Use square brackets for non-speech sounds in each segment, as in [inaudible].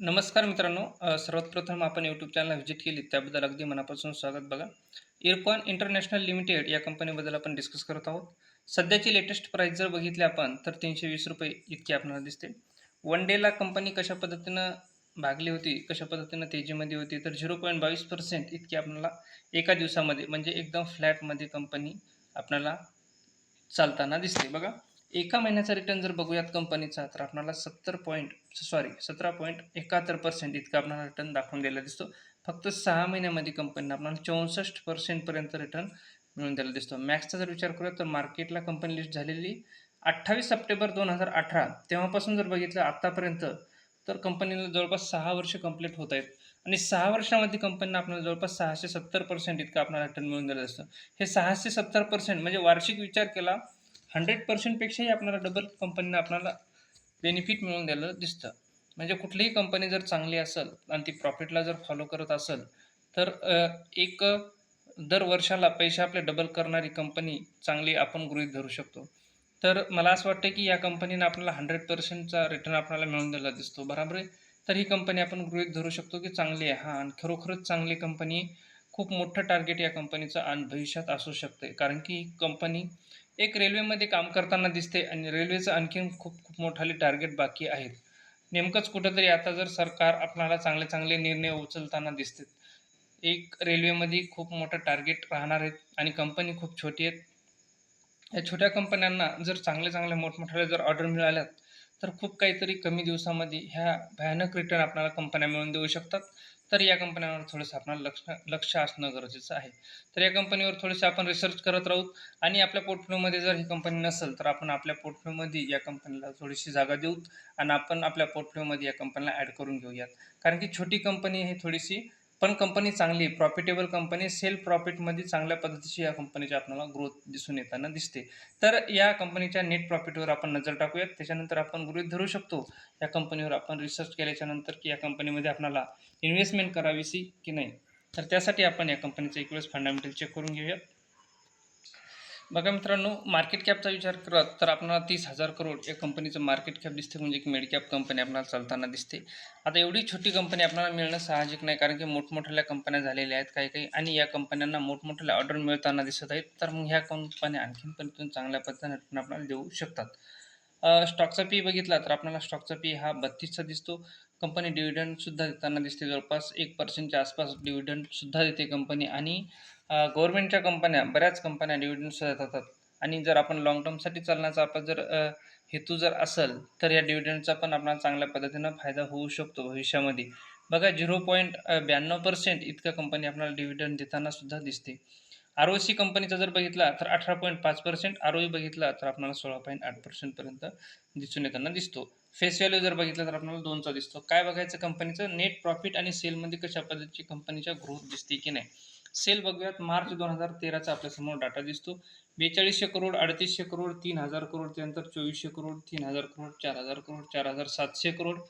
नमस्कार मित्रांनो सर्वात प्रथम आपण यूट्यूब चॅनलला व्हिजिट केली त्याबद्दल अगदी मनापासून स्वागत बघा. इरकॉन इंटरनॅशनल लिमिटेड या कंपनीबद्दल आपण डिस्कस करत आहोत. सध्याची लेटेस्ट प्राईस जर बघितली आपण तर तीनशे वीस रुपये इतकी आपल्याला दिसते. वन डेला कंपनी कशा पद्धतीनं भागली होती कशा पद्धतीनं तेजीमध्ये होती तर झिरो पॉईंट बावीस पर्सेंट इतकी आपल्याला एका दिवसामध्ये म्हणजे एकदम फ्लॅटमध्ये कंपनी आपल्याला चालताना दिसते. बघा एका महिन्याचा रिटर्न जर बघूयात कंपनीचा तर आपणाला सत्तर पॉईंट सॉरी सतरा पॉईंट एकाहत्तर पर्सेंट इतका आपणाला रिटर्न दाखवून दिला दिसतो. फक्त सहा महिन्यामध्ये कंपनीनं आपल्याला चौसष्ट पर्सेंटपर्यंत रिटर्न मिळून दिलेला दिसतो. मॅक्सचा जर विचार करूया तर मार्केटला कंपनी लिस्ट झालेली अठ्ठावीस सप्टेंबर दोन हजार अठरा. तेव्हापासून जर बघितलं आत्तापर्यंत तर कंपनीला जवळपास सहा वर्ष कंप्लीट होत आहेत. आणि सहा वर्षामध्ये कंपनीनं आपल्याला जवळपास सहाशे सत्तर पर्सेंट इतकं आपल्याला रिटर्न मिळून दिलं असतं हे सहाशे सत्तर पर्सेंट म्हणजे वार्षिक विचार केला हंड्रेड पर्सेंटपेक्षाही आपल्याला डबल कंपनीनं आपल्याला बेनिफिट मिळून द्यायला दिसतं. म्हणजे कुठलीही कंपनी जर चांगली असेल आणि ती प्रॉफिटला जर फॉलो करत असेल तर एक दर वर्षाला पैसे आपले डबल करणारी कंपनी चांगली आपण गृहीत धरू शकतो. तर मला असं वाटतं की या कंपनीनं आपल्याला हंड्रेड पर्सेंटचा रिटर्न आपल्याला मिळून दिला दिसतो. बरोबर आहे? तर ही कंपनी आपण गृहित धरू शकतो की चांगली आहे. हां आणि खरोखरच चांगली कंपनी खूप मोठं टार्गेट या कंपनीचं आणि भविष्यात असू शकते. कारण की ही कंपनी एक रेल्वेमध्ये काम करताना दिसते आणि रेल्वेचं आणखीन खूप खूप मोठाले टार्गेट बाकी आहेत. नेमकंच कुठंतरी आता जर सरकार आपणाला चांगले चांगले निर्णय उचलताना दिसते एक रेल्वेमध्ये खूप मोठं टार्गेट राहणार आहेत आणि कंपनी खूप छोटी आहेत. या छोट्या कंपन्यांना जर चांगले चांगले मोठमोठ्या जर ऑर्डर मिळाल्यात तर खूप काहीतरी कमी दिवसामध्ये ह्या भयानक रिटर्न आपल्याला कंपन्या मिळून देऊ शकतात. तर या कंपन्यांवर थोडंसं आपल्याला लक्ष लक्ष असणं गरजेचं आहे. तर या कंपनीवर थोडंसं आपण रिसर्च करत राहू आणि आपल्या पोर्टफोलिओमध्ये जर ही कंपनी नसेल तर आपण आपल्या पोर्टफोलिओमध्ये या कंपनीला थोडीशी जागा देऊ आणि आपण आपल्या पोर्टफोलिओमध्ये या कंपनीला ॲड करून घेऊयात. कारण की छोटी कंपनी ही थोडीशी पण कंपनी चांगली प्रॉफिटेबल कंपनी सेल प्रॉफिटमध्ये चांगल्या पद्धतीची या कंपनीची आपल्याला ग्रोथ दिसून येताना दिसते. तर या कंपनीच्या नेट प्रॉफिटवर आपण नजर टाकूयात. त्याच्यानंतर आपण गृहीत धरू शकतो या कंपनीवर आपण रिसर्च केल्याच्यानंतर की या कंपनीमध्ये आपल्याला इन्व्हेस्टमेंट करावीशी की नाही. तर त्यासाठी आपण या कंपनीचं एक वेळेस फंडामेंटल चेक करून घेऊयात. बघा मित्रांनो मार्केट कॅपचा विचार करत तर आपल्याला तीस हजार करोड या कंपनीचं मार्केट कॅप दिसते म्हणजे एक मेडकॅप कंपनी आपल्याला चालताना दिसते आता एवढी छोटी कंपनी आपल्याला मिळणं साहजिक नाही कारण की मोठमोठ्या कंपन्या झालेल्या आहेत काही काही आणि या कंपन्यांना मोठमोठ्या ऑर्डर मिळताना दिसत आहेत. तर मग ह्या कंपन्या आणखीन पण चांगल्या पद्धतीने आपल्याला देऊ शकतात. स्टॉकचा पी बघितला तर आपल्याला स्टॉकचा पी हा बत्तीसचा दिसतो. कंपनी डिव्हिडंडसुद्धा देताना दिसते जवळपास एक पर्सेंटच्या आसपास डिव्हिडंडसुद्धा देते कंपनी आणि गव्हर्मेंटच्या कंपन्या बऱ्याच कंपन्या डिव्हिडंडसुद्धा देतात आणि जर आपण लॉंग टर्मसाठी चालण्याचा आपला जर हेतू जर असेल तर या डिव्हिडंडचा पण आपल्याला चांगल्या पद्धतीनं फायदा होऊ शकतो भविष्यामध्ये. बघा झिरो पॉईंट ब्याण्णव पर्सेंट इतका कंपनी आपल्याला डिव्हिडंड देताना सुद्धा दिसते. आर ओ सी कंपनीचा जर बघितला तर अठरा पॉईंट पाच पर्सेंट आर ओ बघितला तर आपल्याला सोळा पॉईंट आठ पर्सेंटपर्यंत दिसून येताना दिसतो. फेस व्हॅल्यू जर बघितलं तर आपल्याला दोनचा दिसतो. काय बघायचं कंपनीचं नेट प्रॉफिट आणि सेलमध्ये कशा पद्धतीची कंपनीच्या ग्रोथ दिसते की नाही? सेल बघूयात. मार्च दोन हजार तेराचा आपल्यासमोर डाटा दिसतो. बेचाळीसशे करोड अडतीसशे करोड तीन हजार करोड त्यानंतर चोवीसशे करोड तीन हजार करोड चार हजार करोड चार हजार सातशे करोड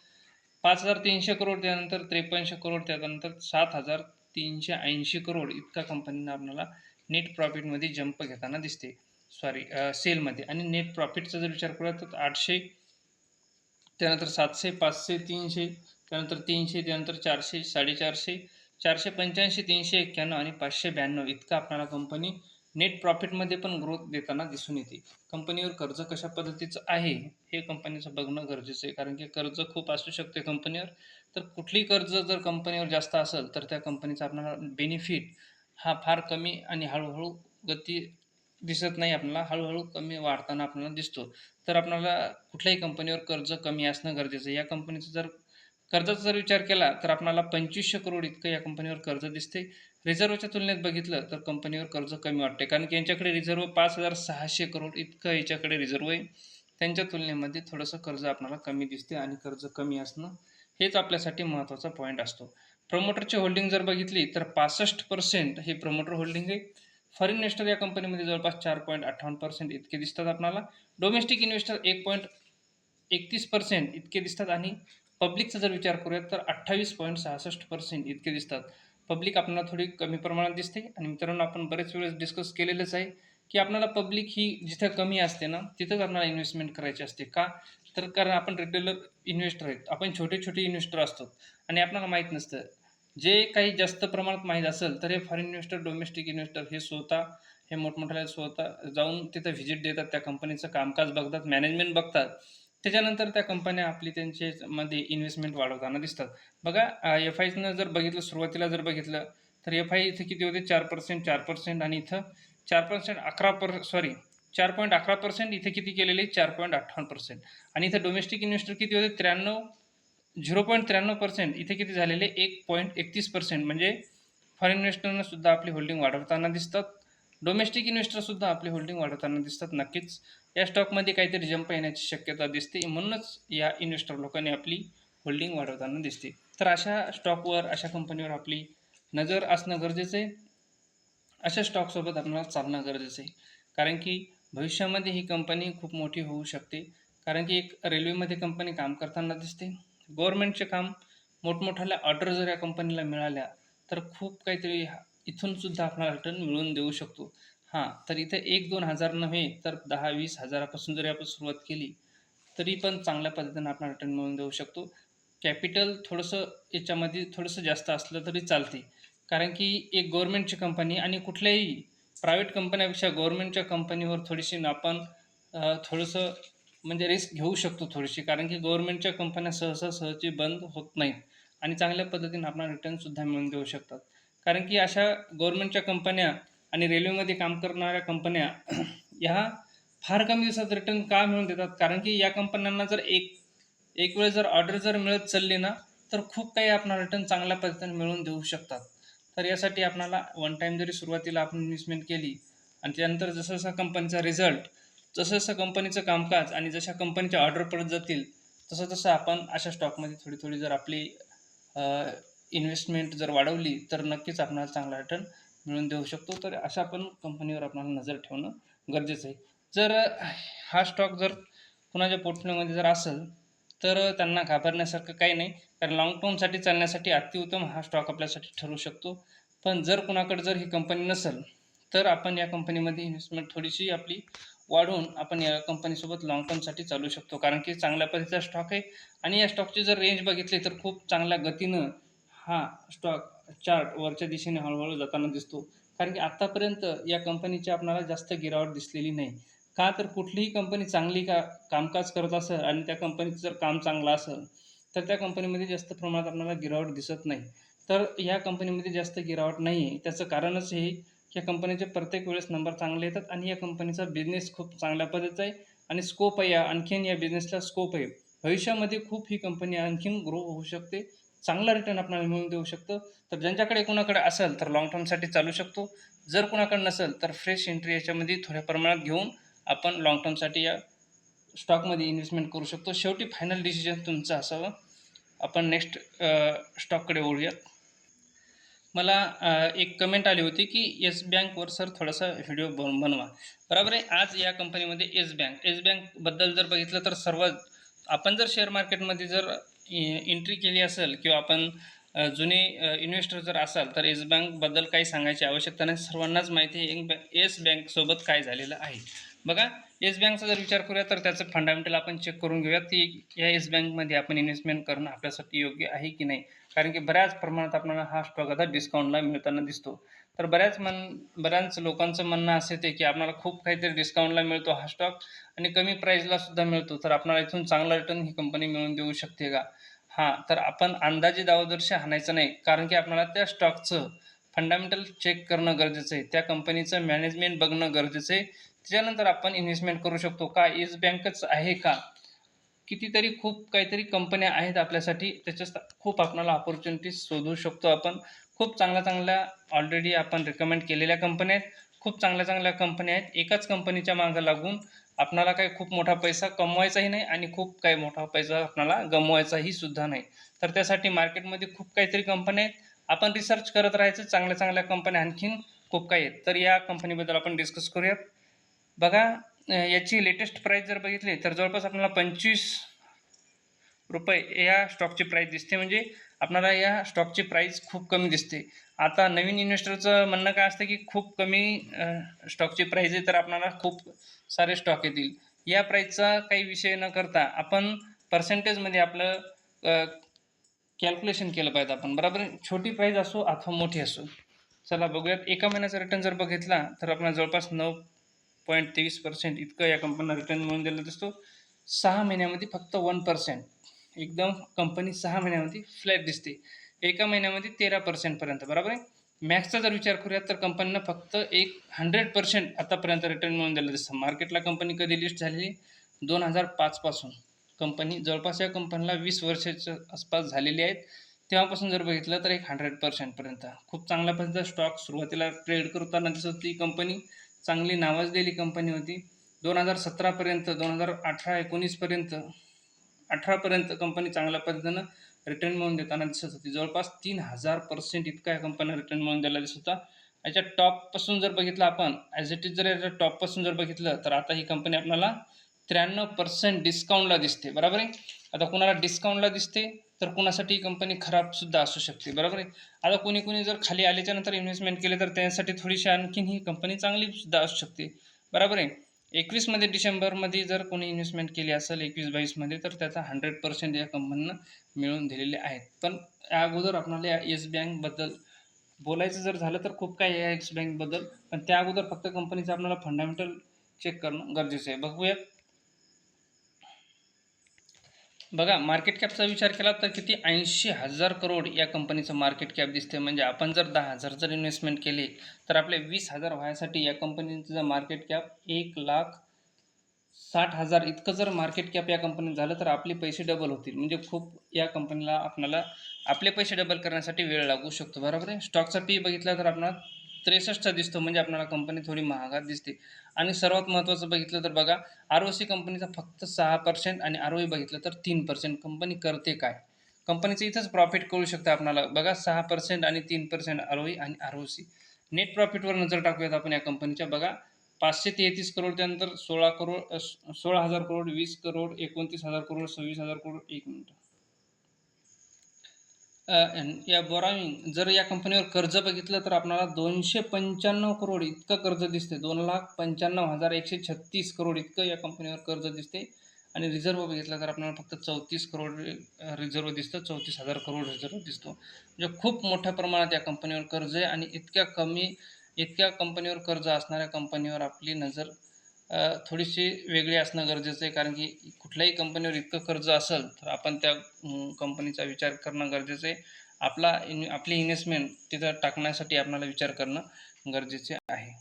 पाच हजार तीनशे करोड त्यानंतर त्रेपन्नशे करोड त्यानंतर सात हजार तीनशे ऐंशी करोड इतका कंपनीनं आपल्याला नेट प्रॉफिटमध्ये जंप घेताना दिसते. सॉरी सेलमध्ये आणि नेट प्रॉफिटचा जर विचार केला तर आठशे त्यानंतर सातशे पाचशे तीनशे त्यानंतर तीनशे त्यानंतर चारशे साडेचारशे चारशे पंच्याऐंशी तीनशे एक्क्याण्णव आणि पाचशे ब्याण्णव इतका आपल्याला कंपनी नेट प्रॉफिटमध्ये पण ग्रोथ देताना दिसून येते. कंपनीवर कर्ज कशा पद्धतीचं आहे हे कंपनीचं बघणं गरजेचं आहे. कारण की कर्ज खूप असू शकते कंपनीवर तर कुठलीही कर्ज जर कंपनीवर जास्त असेल तर त्या कंपनीचा आपल्याला बेनिफिट हा फार कमी आणि हळूहळू गती दिसत नाही आपल्याला हळूहळू कमी वाढताना आपल्याला दिसतो. तर आपल्याला कुठल्याही कंपनीवर कर्ज कमी असणं गरजेचं आहे. या कंपनीचं जर कर्जाचा जर विचार केला तर आपणाला पंचवीसशे करोड इतकं या कंपनीवर कर्ज दिसते रिझर्वच्या तुलनेत बघितलं तर कंपनीवर कर्ज कमी वाटते कारण की यांच्याकडे रिझर्व पाच हजार सहाशे करोड इतकं याच्याकडे रिझर्व आहे. त्यांच्या तुलनेमध्ये थोडंसं कर्ज आपणाला कमी दिसते आणि कर्ज कमी असणं हेच आपल्यासाठी महत्त्वाचा पॉईंट असतो. प्रमोटरची होल्डिंग जर बघितली तर पासष्ट पर्सेंट हे प्रमोटर होल्डिंग आहे. फॉरेन इन्व्हेस्टर या कंपनीमध्ये जवळपास चार पॉईंट अठ्ठावन्न पर्सेंट इतके दिसतात आपल्याला डोमेस्टिक इन्व्हेस्टर एक पॉईंट एकतीस पर्सेंट इतके दिसतात आणि पब्लिकचा जर विचार करूयात तर अठ्ठावीस पॉईंट सहासष्ट पर्सेंट इतके दिसतात. पब्लिक आपल्याला थोडी कमी प्रमाणात दिसते. आणि मित्रांनो आपण बरेच वेळेस डिस्कस केलेलंच आहे की आपल्याला पब्लिक ही जिथं कमी असते ना तिथंच आपल्याला इन्व्हेस्टमेंट करायची असते. का? तर कारण आपण रेग्युलर इन्व्हेस्टर आहेत. आपण छोटे छोटे इन्व्हेस्टर असतो. आणि आपल्याला माहीत नसतं. जे काही जास्त प्रमाणात माहीत असेल तर हे फॉरेन इन्व्हेस्टर डोमेस्टिक इन्व्हेस्टर हे स्वतः हे मोठमोठ्या स्वतः जाऊन तिथं व्हिजिट देतात. त्या कंपनीचं कामकाज बघतात. मॅनेजमेंट बघतात. त्याच्यानंतर त्या कंपन्या आपली त्यांचे मध्ये इन्व्हेस्टमेंट वाढवताना दिसतात. बघा एफ आयनं जर बघितलं सुरुवातीला जर बघितलं तर एफ आय इथे किती होते? चार पर्सेंट चार पर्सेंट आणि इथं चार पर्सेंट अकरा पर सॉरी चार पॉईंट अकरा पर्सेंट इथे किती केलेले? चार पॉईंट अठ्ठावन्न पर्सेंट आणि इथं डोमेस्टिक इन्व्हेस्टर किती होते? त्र्याण्णव झिरो पॉईंट त्र्याण्णव पर्सेंट इथे किती झालेले? एक पॉईंट एकतीस पर्सेंट म्हणजे फॉरेन इन्व्हेस्टरना सुद्धा आपली होल्डिंग वाढवताना दिसतात. डोमेस्टिक इन्व्हेस्टरसुद्धा आपली होल्डिंग वाढवताना दिसतात नक्कीच. या स्टॉकमध्ये काहीतरी जंप येण्याची शक्यता दिसते. म्हणूनच या इन्व्हेस्टर लोकांनी आपली होल्डिंग वाढवताना दिसते. तर अशा स्टॉकवर अशा कंपनीवर आपली नजर असणं गरजेचं आहे. अशा स्टॉकसोबत आपल्याला चालणं गरजेचं आहे. कारण की भविष्यामध्ये ही कंपनी खूप मोठी होऊ शकते. कारण की एक रेल्वेमध्ये कंपनी काम करताना दिसते. गव्हर्नमेंटचे काम मोठमोठ्याला ऑर्डर जर या कंपनीला मिळाल्या तर खूप काहीतरी इथूनसुद्धा आपला रिटर्न मिळवून देऊ शकतो. हां तर इथे एक दोन हजार नव्हे तर दहा वीस हजारापासून जरी आपण सुरुवात केली तरी पण चांगल्या पद्धतीनं आपण रिटर्न मिळवून देऊ शकतो. कॅपिटल थोडंसं याच्यामध्ये थोडंसं जास्त असलं तरी चालते कारण की एक गव्हर्नमेंटची कंपनी आणि कुठल्याही प्रायव्हेट कंपन्यापेक्षा गव्हर्नमेंटच्या कंपनीवर थोडीशी आपण थोडंसं म्हणजे रिस्क घेऊ शकतो थोडीशी. कारण की गव्हर्नमेंटच्या कंपन्या सहसा सहजी बंद होत नाहीत. आणि चांगल्या पद्धतीने आपण रिटर्नसुद्धा मिळवून देऊ शकतात. कारण की अशा गव्हर्नमेंटच्या कंपन्या आणि रेल्वेमध्ये काम करणाऱ्या कंपन्या [clears throat] ह्या फार कमी दिवसात रिटर्न का मिळून देतात? कारण की या कंपन्यांना जर एक एक वेळ जर ऑर्डर जर मिळत चालली ना तर खूप काही आपणाला रिटर्न चांगल्या पद्धतीने मिळवून देऊ शकतात. तर यासाठी आपणाला वन टाईम जरी सुरुवातीला आपण इन्व्हेस्टमेंट केली आणि त्यानंतर जसं जसा कंपनीचा रिझल्ट जसं जसं कंपनीचं कामकाज आणि जशा कंपनीच्या ऑर्डर पडत जातील तसं तसं आपण अशा स्टॉकमध्ये थोडी थोडी जर आपली इन्व्हेस्टमेंट जर वाढवली तर नक्कीच आपणाला चांगला रिटर्न मिळवून देऊ शकतो. तर अशा पण कंपनीवर आपल्याला नजर ठेवणं गरजेचं आहे. जर हा स्टॉक जर कुणाच्या पोर्टफोलिओमध्ये जर असेल तर त्यांना घाबरण्यासारखं काही नाही. कारण लॉंग टर्मसाठी चालण्यासाठी अतिउत्तम हा स्टॉक आपल्यासाठी ठरू शकतो. पण जर कुणाकडे जर ही कंपनी नसेल तर आपण या कंपनीमध्ये इन्व्हेस्टमेंट थोडीशी आपली वाढवून आपण या कंपनीसोबत लाँग टर्मसाठी चालू शकतो. कारण की चांगल्या पद्धतीचा स्टॉक आहे. आणि या स्टॉकची जर रेंज बघितली तर खूप चांगल्या गतीनं हा स्टॉक चार्ट वरच्या दिशेने हळूहळू जाताना दिसतो. कारण की आत्तापर्यंत या कंपनीची आपणाला जास्त गिरावट दिसलेली नाही. का तर कुठलीही कंपनी चांगली का कामकाज करत असेल आणि त्या कंपनीचं जर काम चांगलं असेल तर त्या कंपनीमध्ये जास्त प्रमाणात आपल्याला गिरावट दिसत नाही. तर ह्या कंपनीमध्ये जास्त गिरावट नाही आहे त्याचं कारणच हे या कंपनीचे प्रत्येक वेळेस नंबर चांगले येतात आणि या कंपनीचा बिझनेस खूप चांगल्या पद्धतीचा आहे आणि स्कोप आहे या आणखीन या बिझनेसला स्कोप आहे. भविष्यामध्ये खूप ही कंपनी आणखीन ग्रो होऊ शकते. चांगला रिटर्न आपल्याला मिळवून देऊ शकतो. तर ज्यांच्याकडे कोणाकडे असेल तर लॉंग टर्मसाठी चालू शकतो. जर कोणाकडे नसेल तर फ्रेश एंट्री याच्यामध्ये थोड्या प्रमाणात घेऊन आपण लॉंग टर्मसाठी या स्टॉकमध्ये इन्व्हेस्टमेंट करू शकतो. शेवटी फायनल डिसिजन तुमचं असावं. आपण नेक्स्ट स्टॉककडे ओळूयात मला एक कमेंट आली होती की येस बँकवर सर थोडासा व्हिडिओ बन बनवा. बरोबर आहे? आज या कंपनीमध्ये येस बँक येस बँकबद्दल जर बघितलं तर सर्व आपण जर शेअर मार्केटमध्ये जर एंट्री केली असेल किंवा आपण जुने इन्व्हेस्टर जर असाल तर येस बँकबद्दल काही सांगायची आवश्यकता नाही. सर्वांनाच माहिती आहे येस बँकसोबत काय झालेलं आहे. बघा येस बँकचा जर विचार करूया तर त्याचं फंडामेंटल आपण चेक करून घेऊयात की या येस बँकमध्ये आपण इन्व्हेस्टमेंट करणं आपल्यासाठी योग्य आहे की नाही? कारण की बऱ्याच प्रमाणात आपल्याला हा स्टॉक आता डिस्काउंटला मिळताना दिसतो. तर बऱ्याच मन बऱ्याच लोकांचं म्हणणं असं येते की आपल्याला खूप काहीतरी डिस्काउंटला मिळतो हा स्टॉक आणि कमी प्राईजला सुद्धा मिळतो. तर आपल्याला इथून चांगला रिटर्न ही कंपनी मिळवून देऊ शकते का? हां तर आपण अंदाजे दावदर्शी आणायचं नाही. कारण की आपल्याला त्या स्टॉकचं फंडामेंटल चेक करणं गरजेचं आहे. त्या कंपनीचं मॅनेजमेंट बघणं गरजेचं आहे. त्याच्यानंतर आपण इन्व्हेस्टमेंट करू शकतो. का? येस बँकच आहे का? कितीतरी खूप काहीतरी कंपन्या आहेत आपल्यासाठी त्याच्यात खूप आपणाला ऑपॉर्च्युनिटीज शोधू शकतो आपण. खूप चांगल्या चांगल्या ऑलरेडी आपण रिकमेंड केलेल्या कंपन्या आहेत. खूप चांगल्या चांगल्या कंपन्या आहेत. एकाच कंपनीच्या मागं लागून आपणाला काही खूप मोठा पैसा कमवायचाही नाही आणि खूप काही मोठा पैसा आपणाला गमवायचाही सुद्धा नाही. तर त्यासाठी मार्केटमध्ये खूप काहीतरी कंपन्या आहेत. आपण रिसर्च करत राहायचं. चांगल्या चांगल्या कंपन्या आणखीन खूप काही आहेत. तर या कंपनीबद्दल आपण डिस्कस करूयात. बघा याची लेटेस्ट प्राईस जर बघितली तर जवळपास आपल्याला पंचवीस रुपये या स्टॉकची प्राईस दिसते. म्हणजे आपणाला या स्टॉकची प्राईस खूप कमी दिसते. आता नवीन इन्व्हेस्टरचं म्हणणं काय असतं की खूप कमी स्टॉकची प्राईस आहे तर आपणाला खूप सारे स्टॉक येतील. या प्राईसचा काही विषय न करता आपण पर्सेंटेजमध्ये आपलं कॅल्क्युलेशन केलं पाहिजे आपण. बरोबर? छोटी प्राईज असो अथवा मोठी असो. चला बघूयात. एका महिन्याचा रिटर्न जर बघितला तर आपण जवळपास नऊ पॉईंट तेवीस पर्सेंट इतकं या कंपनीला रिटर्न मिळून दिलेला दिसतो सहा महिन्यामध्ये फक्त वन पर्सेंट एकदम कंपनी सहा महिन्यामध्ये फ्लॅट दिसते. एका महिन्यामध्ये तेरा पर्सेंटपर्यंत बरोबर आहे? मॅक्सचा जर विचार करूयात तर कंपनीनं फक्त एक हंड्रेड पर्सेंट आतापर्यंत रिटर्न मिळून दिलं दिसतं मार्केटला कंपनी कधी लिस्ट झालेली? दोन हजार पाचपासून कंपनी जवळपास या कंपनीला वीस वर्षाच्या आसपास झालेली आहेत. तेव्हापासून जर बघितलं तर एक हंड्रेड पर्सेंटपर्यंत खूप चांगल्या पद्धतीचा स्टॉक सुरुवातीला ट्रेड करताना दिसत होती कंपनी चांगली नावाजलेली कंपनी होती. दोन हजार सतरापर्यंत दोन हजार अठरा एकोणीसपर्यंत अठरापर्यंत कंपनी चांगल्या पद्धतीनं रिटर्न मिळवून देताना दिसत होती. जवळपास तीन हजार पर्सेंट इतका या कंपनीला रिटर्न मिळवून दिला दिसत होता. याच्या टॉपपासून जर बघितलं आपण ॲज इट इज जर याच्या टॉपपासून जर बघितलं तर आता ही कंपनी आपल्याला त्र्याण्णव पर्सेंट डिस्काउंटला दिसते. बरोबर आहे? आता कुणाला डिस्काउंटला दिसते? तर कुणासाठी कंपनी खराबसुद्धा असू शकते बरोबर आहे? आता कोणी कोणी जर खाली आल्याच्यानंतर इन्व्हेस्टमेंट केले तर त्यासाठी थोडीशी आणखीन ही कंपनी चांगलीसुद्धा असू शकते बरोबर आहे? एकवीसमध्ये डिसेंबरमध्ये जर कोणी इन्व्हेस्टमेंट केली असेल एकवीस बावीसमध्ये तर त्याचा हंड्रेड पर्सेंट या कंपनीनं मिळवून दिलेले आहेत. पण या अगोदर आपल्याला या येस बँकबद्दल बोलायचं जर झालं तर खूप काही आहे येस बँकबद्दल पण त्या अगोदर फक्त कंपनीचं आपल्याला फंडामेंटल चेक करणं गरजेचं आहे. बघूया बघा मार्केट कॅपचा विचार केला तर किती? ऐंशी हजार करोड या कंपनीचं मार्केट कॅप दिसते म्हणजे आपण जर दहा हजार जर इन्व्हेस्टमेंट केली तर आपले वीस हजार व्हायसाठी या कंपनीचं मार्केट कॅप एक लाख साठ हजार इतकं जर मार्केट कॅप या कंपनीत झालं तर आपले पैसे डबल होतील. म्हणजे खूप या कंपनीला आपल्याला आपले पैसे डबल करण्यासाठी वेळ लागू शकतो. बरोबर आहे? स्टॉकचा पी बघितला तर आपल्याला त्रेसष्टचा दिसतो म्हणजे आपल्याला कंपनी थोडी महागात दिसते. आणि सर्वात महत्त्वाचं बघितलं तर बघा आर ओ सी कंपनीचा फक्त सहा पर्सेंट आणि आर ओ बघितलं तर तीन पर्सेंट कंपनी करते काय? कंपनीचं इथंच प्रॉफिट कळू शकतं आपल्याला. बघा सहा पर्सेंट आणि तीन पर्सेंट आर ओ आणि आर ओ सी नेट प्रॉफिटवर नजर टाकूयात आपण या कंपनीच्या बघा पाचशे तेहतीस करोड त्यानंतर सोळा करोड सोळा हजार करोड वीस करोड एकोणतीस हजार करोड सव्वीस हजार करोड एक मिनिट. या बोराविंग जर या कंपनीवर कर्ज बघितलं तर आपल्याला दोनशे पंच्याण्णव करोड इतकं कर्ज दिसते दोन लाख पंच्याण्णव हजार एकशे छत्तीस करोड इतकं या कंपनीवर कर्ज दिसते आणि रिझर्व बघितलं तर आपल्याला फक्त चौतीस करोड रिझर्व दिसतं. चौतीस हजार करोड रिझर्व दिसतो. म्हणजे खूप मोठ्या प्रमाणात या कंपनीवर कर्ज आहे आणि इतक्या कमी इतक्या कंपनीवर कर्ज असणाऱ्या कंपनीवर आपली नजर थोडीशी वेगळी असणं गरजेचं आहे. कारण की कुठल्याही कंपनीवर इतकं कर्ज असेल तर आपण त्या कंपनीचा विचार करणं गरजेचं आहे. आपला इन आपली इन्व्हेस्टमेंट तिथं टाकण्यासाठी आपल्याला विचार करणं गरजेचे आहे.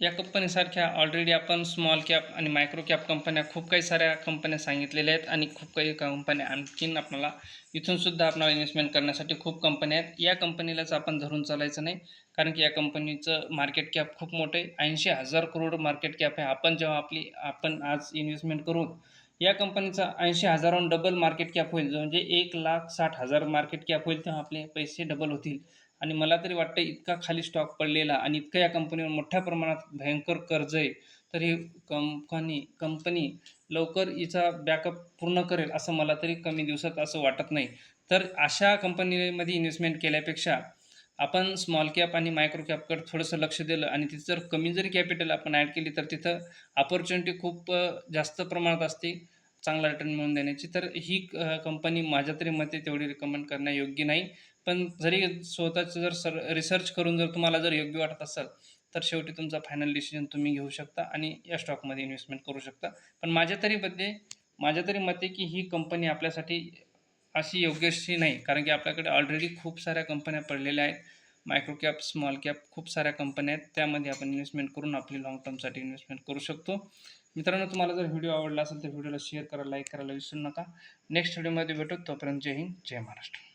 या कंपनीसारख्या ऑलरेडी आपण स्मॉल कॅप आणि मायक्रो कॅप कंपन्या खूप काही साऱ्या कंपन्या सांगितलेल्या आहेत आणि खूप काही कंपन्या आणखीन आपल्याला इथूनसुद्धा आपल्याला इन्व्हेस्टमेंट करण्यासाठी खूप कंपन्या आहेत. या कंपनीलाच आपण धरून चालायचं नाही. कारण की या कंपनीचं मार्केट कॅप खूप मोठं आहे. ऐंशी हजार करोड मार्केट कॅप आहे. आपण जेव्हा आपली आपण आज इन्व्हेस्टमेंट करून या कंपनीचा ऐंशी हजाराहून डबल मार्केट कॅप होईल. जो म्हणजे एक लाख साठ हजार मार्केट कॅप होईल तेव्हा आपले पैसे डबल होतील. आणि मला तरी वाटतं इतका खाली स्टॉक पडलेला आणि इतका या कंपनीवर मोठ्या प्रमाणात भयंकर कर्ज आहे तर ही कंपनी कंपनी लवकर हिचा बॅकअप पूर्ण करेल असं मला तरी कमी दिवसात असं वाटत नाही. तर अशा कंपनीमध्ये इन्व्हेस्टमेंट केल्यापेक्षा आपण स्मॉल कॅप आणि मायक्रो कॅपकडे थोडंसं लक्ष दिलं आणि तिथं जर कमी जरी कॅपिटल आपण ॲड केली तर तिथं अपॉर्च्युनिटी खूप जास्त प्रमाणात असते चांगला रिटर्न मिळवून देण्याची. तर ही कंपनी माझ्या तरी मते तेवढी रिकमेंड करणं योग्य नाही. पण जरी स्वतःचं जर सर रिसर्च करून जर तुम्हाला जर योग्य वाटत असेल तर शेवटी तुमचा फायनल डिसिजन तुम्ही घेऊ शकता आणि या स्टॉकमध्ये इन्व्हेस्टमेंट करू शकता. पण माझ्या तरी मध्ये माझ्या तरी मते की ही कंपनी आपल्यासाठी अशी योग्यशी नाही कारण की आपल्याकडे ऑलरेडी खूप साऱ्या कंपन्या पडलेल्या आहेत. मायक्रो कॅप स्मॉल कॅप खूप साऱ्या कंपन्या आहेत. त्यामध्ये आपण इन्व्हेस्टमेंट करून आपली लॉंग टर्मसाठी इन्व्हेस्टमेंट करू शकतो. मित्रांनो तुम्हाला जर व्हिडिओ आवडला असेल तर व्हिडिओला शेअर करा लाईक करायला विसरू नका. नेक्स्ट व्हिडिओमध्ये भेटू. तोपर्यंत जय हिंद जय महाराष्ट्र.